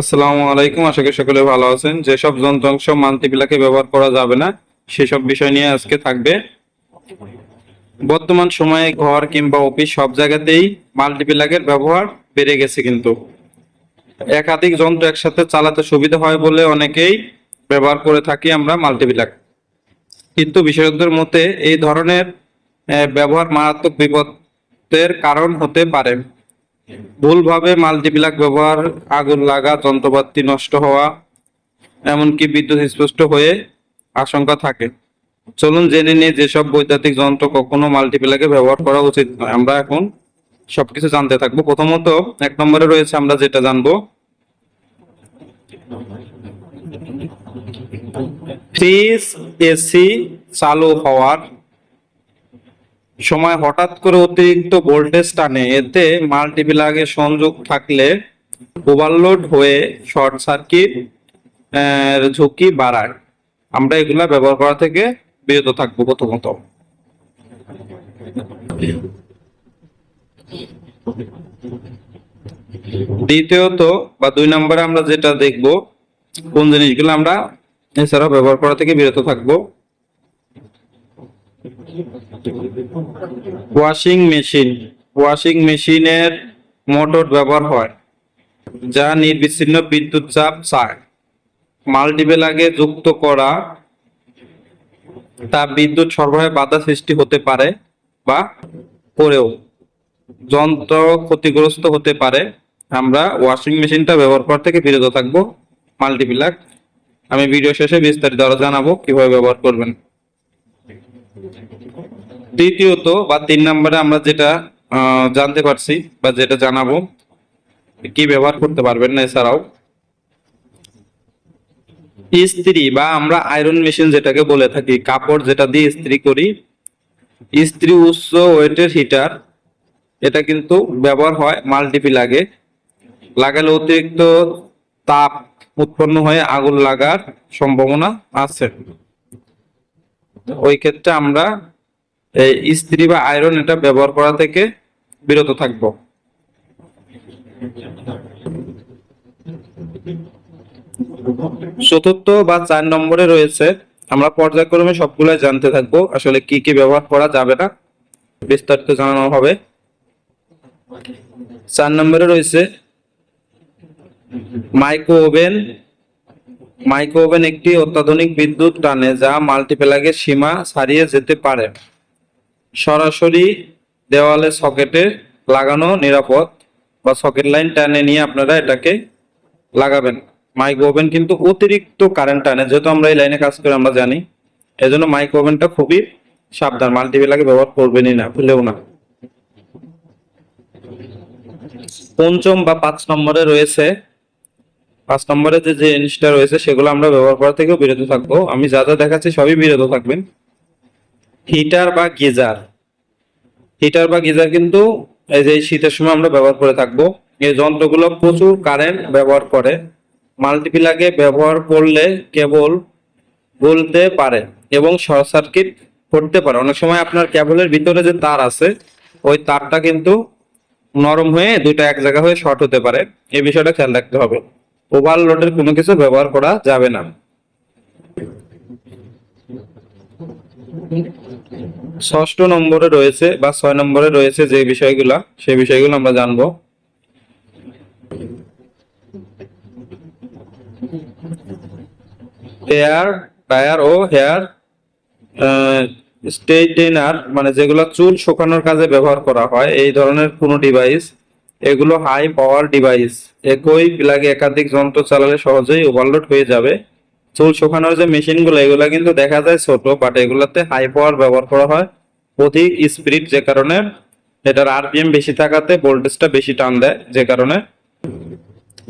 আসসালামু আলাইকুম, আশা করি সকলে ভালো আছেন। যেসব যন্ত্রাংশ মাল্টিপ্লাকে ব্যবহার করা যাবে না, সেসব বিষয় নিয়ে আজকে থাকবে। বর্তমান সময়ে ঘর কিংবা অফিস সব জায়গাতেই মাল্টিপ্লাকের ব্যবহার বেড়ে গেছে কিন্তু। একাধিক যন্ত্র একসাথে চালাতে সুবিধা হয় বলে অনেকেই ব্যবহার করে থাকি আমরা মাল্টিপ্লাক কিন্তু বিশেষজ্ঞদের মতে এই ধরনের ব্যবহার মারাত্মক বিপদের কারণ হতে পারে। ভুলভাবে মাল্টিপ্লাক ব্যবহার, আগুন লাগা, যন্ত্রপাতি নষ্ট হওয়া, এমনকি বিদ্যুৎ স্পষ্ট হয়ে আশঙ্কা থাকে। চলুন জেনে নিয়ে যেসব বৈদ্যুতিক যন্ত্র কখনো মাল্টিপ্লাকে ব্যবহার করা উচিত নয়। আমরা এখন সবকিছু জানতে থাকব। প্রথমত এক নম্বরে রয়েছে, আমরা যেটা জানব, ফ্রিজ, এসি চালু হওয়ার সময় হঠাৎ করে অতিরিক্ত ভোল্টেজ টানে, এতে মাল্টিপ্লাগে সংযোগ থাকলে ওভারলোড হয়ে শর্ট সার্কিট ঝুঁকি বাড়ায়। আমরা এগুলা ব্যবহার করা থেকে বিরত থাকব প্রথমত। দ্বিতীয়ত বা দুই নম্বরে আমরা যেটা দেখব, কোন জিনিসগুলো আমরা এছাড়াও ব্যবহার করা থেকে বিরত থাকব। ওয়াশিং মেশিন ওয়াশিং মেশিনের মোটর ব্যবহার হয়, যা নির্বিচ্ছিন্ন বিদ্যুৎ চাপ চায় মাল্টিপ্লাগে যুক্ত করা, তা বিদ্যুৎ সরবরাহে বাধা সৃষ্টি হতে পারে বা করেও। যন্ত্র ক্ষতিগ্রস্ত হতে পারে। আমরা ওয়াশিং মেশিনটা ব্যবহার করা থেকে বিরত থাকব। মাল্টিপ্লাগ আমি ভিডিও শেষে বিস্তারিত আরও জানাব কীভাবে ব্যবহার করবেন। তৃতীয়ত বা তিন নম্বরে আমরা যেটা জানতে পারছি বা যেটা জানাব, কি ব্যবহার করতে পারবেন না এছাড়াও। ইস্ত্রি বা আমরা আয়রন মেশিন যেটাকে বলে থাকি, কাপড় যেটা দিয়ে ইস্ত্রি করি ইস্ত্রি উচ্চ ওয়েটের হিটার এটা কিন্তু ব্যবহার হয় মাল্টিপি লাগে লাগালে অতিরিক্ত তাপ উৎপন্ন হয়ে আগুন লাগার সম্ভাবনা আছে। ওই ক্ষেত্রে আমরা এই ইস্ত্রি বা আয়রন এটা ব্যবহার করা থেকে বিরত থাকব। চতুর্থ বা চার নম্বরে রয়েছে, আমরা পর্যায়ক্রমে সবগুলো জানতে থাকব, আসলে কি কি ব্যবহার করা যাবে না, বিস্তারিত জানানো হবে। চার নম্বরে রয়েছে, মাইক্রো ওভেন মাইক্রো ওভেন একটি অত্যাধুনিক বিদ্যুৎ টানে যা মাল্টিপ্লাগের সীমা ছাড়িয়ে যেতে পারে। সরাসরি দেওয়ালে সকেটে লাগানো নিরাপদ বা সকেট লাইন টানে নিয়ে আপনারা এটাকে লাগাবেন। মাইক্রো ওভেন কিন্তু অতিরিক্ত কারেন্ট টানে, যেহেতু আমরা এই লাইনে কাজ করে, আমরা জানি। এজন্য মাইক্রো ওভেনটা খুবই সাবধান, মাল্টিপ্লাগে ব্যবহার করবেনই না, ভুলেও না। পঞ্চম বা পাঁচ নম্বরে রয়েছে পাঁচ নম্বরে যে যে জিনিসটা রয়েছে সেগুলো আমরা ব্যবহার করা থেকেও বিরত থাকব। আমি যা যা দেখাচ্ছি সবই বিরত থাকবেন। হিটার বা গিজার। হিটার বা গিজার কিন্তু এই যে শীতের সময় আমরা ব্যবহার করে থাকব। এই যন্ত্রগুলো প্রচুর কারেন্ট ব্যবহার করে। মাল্টিপ্লাগে ব্যবহার করলে কেবল গলতে পারে এবং শর্ট সার্কিট করতে পারে। অনেক সময় আপনার কেবলের ভিতরে যে তার আছে, ওই তারটা কিন্তু নরম হয়ে দুইটা এক জায়গা হয়ে শর্ট হতে পারে। এই বিষয়টা খেয়াল রাখতে হবে। ওভারলোডের কোনো কিছু ব্যবহার করা যাবে না। ষষ্ঠ নম্বরে রয়েছে বা ছয় নম্বরে রয়েছে যে বিষয়গুলা, সেই বিষয়গুলো আমরা জানব। হেয়ার টায়ার ও হেয়ার স্ট্রেইটেনার মানে যেগুলো চুল শুকানোর কাজে ব্যবহার করা হয়, এই ধরনের কোনো ডিভাইস এগুলো হাই পাওয়ার ডিভাইস একই প্লাগে একাধিক যন্ত্র চালালে সহজেই ওভারলোড হয়ে যাবে। চুল শুকানোর যে মেশিনগুলো, এগুলো কিন্তু দেখা যায় ছোট বাট এগুলোতে হাই পাওয়ার ব্যবহার করা হয়। অধিক স্পিড যে কারণে এটার আরপিএম বেশি থাকাতে ভোল্টেজটা বেশি টান দেয়, যে কারণে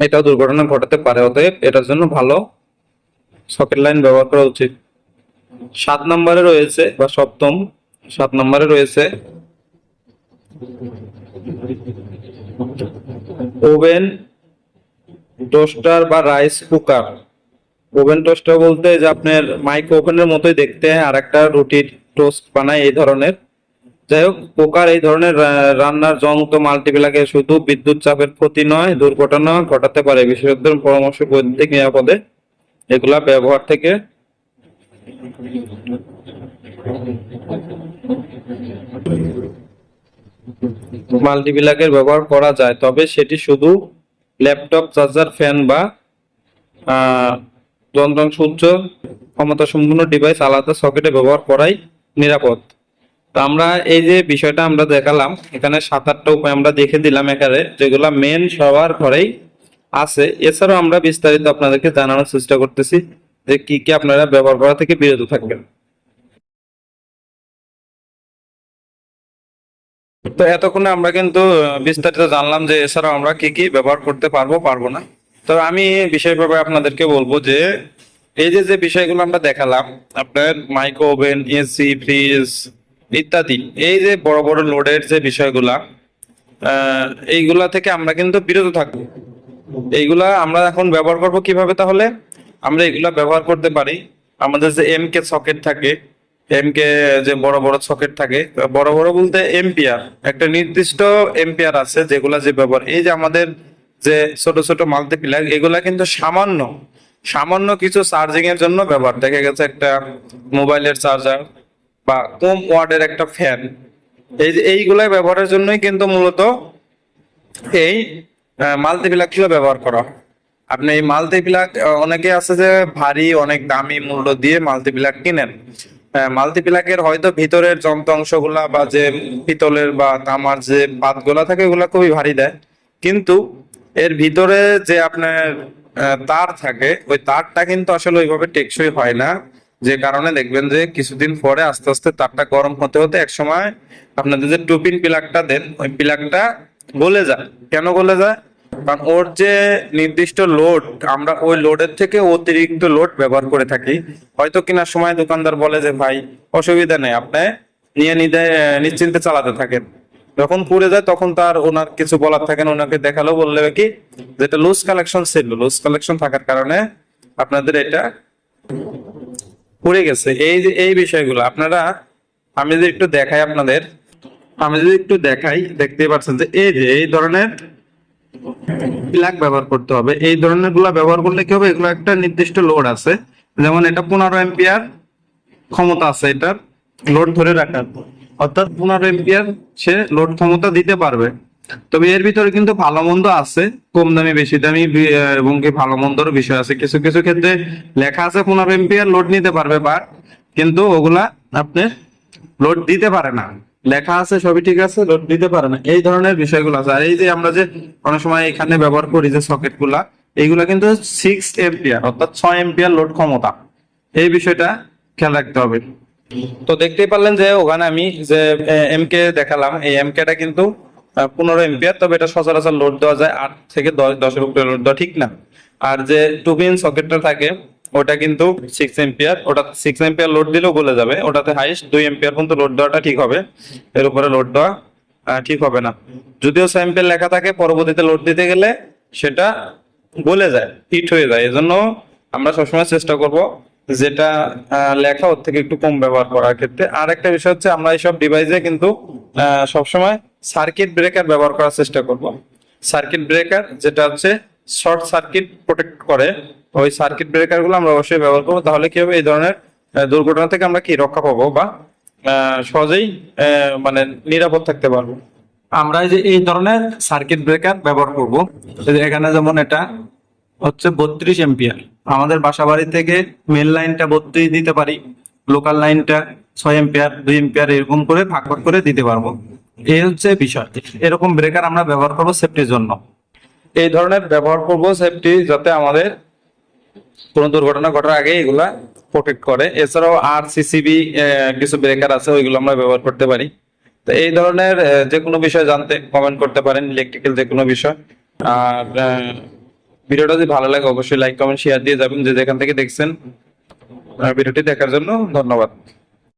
এটা দুর্ঘটনা ঘটাতে পারে। অতএব এটার জন্য ভালো সকেট লাইন ব্যবহার করা উচিত। সাত নম্বরে রয়েছে, বা সপ্তম, সাত নম্বরে রয়েছে। ওভেন টোস্টার বা রাইস কুকার। ওভেন টোস্টার বলতে যে আপনার মাইক্রো ওভেনের মতোই দেখতে আর একটা রুটির টোস্ট বানায় এই ধরনের। যাই হোক, কুকার এই ধরনের রান্নার যন্ত্র মাল্টিপ্লাকে শুধু বিদ্যুৎ চাপের ক্ষতি নয়, দুর্ঘটনা ঘটাতে পারে। বিশেষজ্ঞদের পরামর্শ বৈদ্যুতিক নিরাপদে এগুলা ব্যবহার থেকে মাল্টিপ্লাকের ব্যবহার করা যায়, তবে সেটি শুধু ল্যাপটপ, চার্জার, ফ্যান বা যন্ত্রাংশ উচ্চ ক্ষমতা সম্পূর্ণ ডিভাইস আলাদা সকেটে ব্যবহার করাই নিরাপদ। তো আমরা এই যে বিষয়টা আমরা দেখালাম, এখানে সাত আটটা উপায় আমরা দেখে দিলাম এখানে যেগুলা মেন সবার ঘরেই আছে। এছাড়াও আমরা বিস্তারিত আপনাদেরকে জানানোর চেষ্টা করতেছি যে কি কি আপনারা ব্যবহার করা থেকে বিরত থাকবেন। তো এতক্ষণে আমরা কিন্তু বিস্তারিত জানলাম যে এছাড়াও আমরা কি কি ব্যবহার করতে পারব পারব না। তো আমি বিষয়ভাবে আপনাদেরকে বলব যে, এই যে যে বিষয়গুলো আমরা দেখালাম, আপনার মাইক্রো ওভেন, এসি, ফ্রিজ ইত্যাদি, এই যে বড় বড় লোডের যে বিষয়গুলা এইগুলা থেকে আমরা কিন্তু বিরত থাকব। এইগুলা আমরা এখন ব্যবহার করব কীভাবে তাহলে? আমরা এগুলা ব্যবহার করতে পারি। আমাদের যে এম কে সকেট থাকে এম কে যে বড় বড় সকেট থাকে, বড় বড় বলতে এম্পিয়ার একটা নির্দিষ্ট এম্পিয়ার আছে যেগুলা যে ব্যবহার, এই যে আমাদের যে ছোট ছোট মাল্টিপ্লাগ এগুলা কিন্তু সামান্য সামান্য কিছু চার্জিং এর জন্য ব্যবহার দেখা গেছে একটা মোবাইলের চার্জার বা কম ওয়ার্ডের একটা ফ্যান এই যে এইগুলা ব্যবহারের জন্যই কিন্তু মূলত এই মাল্টিপ্লাকগুলো ব্যবহার করা হয়। আপনি এই মাল্টিপ্লাক অনেকে আছে যে ভারী, অনেক দামি মূল্য দিয়ে মাল্টিপ্লাক কিনেন মাল্টিপ্লাকের হয়তো ভিতরের যন্ত্র অংশগুলা বা যে পিতলের বা তামার যে পাতগুলা থাকে, ওগুলা খুবই ভারী দেয়। কিন্তু এর ভিতরে যে আপনার তার থাকে, ওই তারটা কিন্তু আসলে ওইভাবে টেকসই হয় না। যে কারণে দেখবেন যে কিছুদিন পরে আস্তে আস্তে তারটা গরম হতে হতে এক সময় আপনাদের যে টুপিন প্লাগটা দেন, ওই প্লাগটা গলে যায়। কেন গলে যায়? কারণ ওর যে নির্দিষ্ট লোড আমরা ওই লোডের থেকে অতিরিক্ত লোড ব্যবহার করে থাকি। হয়তো সময় দোকানদার বলে যে, ভাই, অসুবিধা নেই, আপনি নিয়ে নিতে, নিশ্চিন্তে চালাতে থাকেন। যখন পুড়ে যায়, তখন তার ওনার কিছু বলার থাকে না, ওনাকে দেখালেও বললে কি যেটা লুজ কালেকশন ছিল। লুজ কালেকশন থাকার কারণে আপনাদের এটা পুড়ে গেছে। এই যে, এই বিষয়গুলো, আপনারা, আমি যদি একটু দেখাই আপনাদের, আমি যদি একটু দেখাই, দেখতেই পাচ্ছেন যে, এই যে, এই ধরনের প্লাগ ব্যবহার করতে হবে। এই ধরনেরগুলা ব্যবহার করলে কি হবে? এগুলো একটা নির্দিষ্ট লোড আছে। যেমন এটা পনেরো এম্পিয়ার ক্ষমতা আছে এটার লোড ধরে রাখার। অর্থাৎ পনেরো এম্পিয়ার সে লোড ক্ষমতা দিতে পারবে। তবে এর ভিতরে কিন্তু ভালো মন্দ আছে, কম দামি, বেশি দামি এবং কি ভালো মন্দর বিষয় আছে। কিছু কিছু ক্ষেত্রে লেখা আছে পনেরো এম্পিয়ার লোড নিতে পারবে বা কিন্তু ওগুলা আপনি লোড দিতে পারে না। লেখা আছে, সবই ঠিক আছে লোড দিতে পারে না। এই ধরনের বিষয়গুলো আছে। আর এই যে আমরা যে অনেক সময় এখানে ব্যবহার করি যে সকেটগুলা এইগুলা কিন্তু সিক্স এম্পিয়ার অর্থাৎ ছয় এম্পিয়ার লোড ক্ষমতা। এই বিষয়টা খেয়াল রাখতে হবে। তো দেখতেই পারলেন যে ওখানে আমি যে এম কে দেখালাম, এই এম টা কিন্তু পনেরো এম্পিয়ার তবে এটা সচরাচর লোড দেওয়া যায় আট থেকে দশ, দশের উপরে লোড দেওয়া ঠিক না। আর যে টুবিন সকেটটা থাকে ওটা কিন্তু সিক্স এম্পিয়ার ওটা সিক্স এম্পিয়ার লোড দিলেও গলে যাবে। ওটাতে হাইস্ট দুই এম্পিয়ার পর্যন্ত লোড দেওয়াটা ঠিক হবে। এর উপরে লোড দেওয়া ঠিক হবে না। যদিও স্যাম্পেল লেখা থাকে, পরবর্তীতে লোড দিতে গেলে সেটা গলে যায় হিট হয়ে যায়। এজন্য আমরা সবসময় চেষ্টা করব যেটা লেখা ওর থেকে একটু কম ব্যবহার করার ক্ষেত্রে। আর একটা বিষয় হচ্ছে, আমরা এইসব ডিভাইসে কিন্তু সবসময় সার্কিট ব্রেকার ব্যবহার করার চেষ্টা করব। সার্কিট ব্রেকার যেটা হচ্ছে শর্ট সার্কিট প্রোটেক্ট করে। ওই সার্কিট ব্রেকারগুলো আমরা অবশ্যই ব্যবহার করব। তাহলে কি হবে? এই ধরনের দুর্ঘটনা থেকে আমরা কি রক্ষা পাবো বা সহজেই মানে নিরাপদ থাকতে পারব? আমরা যে এই ধরনের সার্কিট ব্রেকার ব্যবহার করব। এখানে যেমন এটা হচ্ছে বত্রিশ এম্পিয়ার আমাদের বাসা বাড়ি থেকে মেন লাইনটা বত্রিশ দিতে পারি লোকাল লাইনটা ছয় এম্পিয়ার দুই এম্পিয়ার এরকম করে ভাগ ভাগ করে দিতে পারব। এই হচ্ছে বিষয়। এরকম ব্রেকার আমরা ব্যবহার করব সেফটির জন্য। এই ধরনের ব্যবহার করব সেফটি যাতে আমাদের কোনো দুর্ঘটনা ঘটার আগে এগুলা প্রোটেক্ট করে। এছাড়াও আর সিসিবি কিছু ব্রেকার আছে, ওইগুলো আমরা ব্যবহার করতে পারি। তো এই ধরনের যে কোনো বিষয় জানতে কমেন্ট করতে পারেন ইলেকট্রিক্যাল যে কোনো বিষয়। আর ভিডিওটা যদি ভালো লাগে, অবশ্যই লাইক কমেন্ট শেয়ার দিয়ে যাবেন। যে যেখান থেকে দেখছেন ভিডিওটি দেখার জন্য ধন্যবাদ।